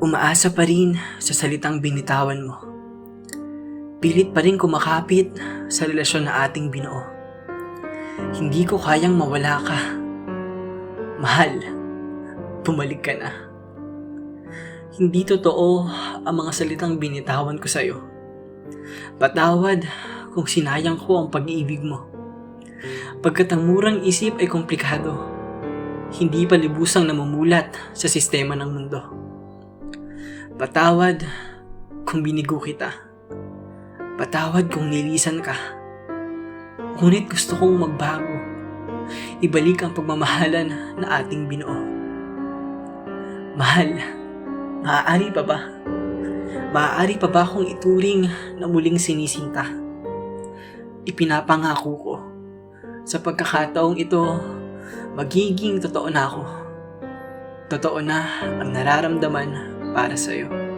Umaasa pa rin sa salitang binitawan mo. Pilit pa rin kumakapit sa relasyon na ating binuo. Hindi ko kayang mawala ka. Mahal, bumalik ka na. Hindi totoo ang mga salitang binitawan ko sa'yo. Patawad kung sinayang ko ang pag-iibig mo. Pagkat ang murang isip ay komplikado, hindi pa libusang namumulat sa sistema ng mundo. Patawad kung binigo kita. Patawad kung nilisan ka. Ngunit gusto kong magbago. Ibalik ang pagmamahalan na ating binuo. Mahal, maaari pa ba? Maaari pa ba akong ituring na muling sinisinta? Ipinapangako ko sa pagkakataong ito, magiging totoo na ako. Totoo na ang nararamdaman para sa'yo.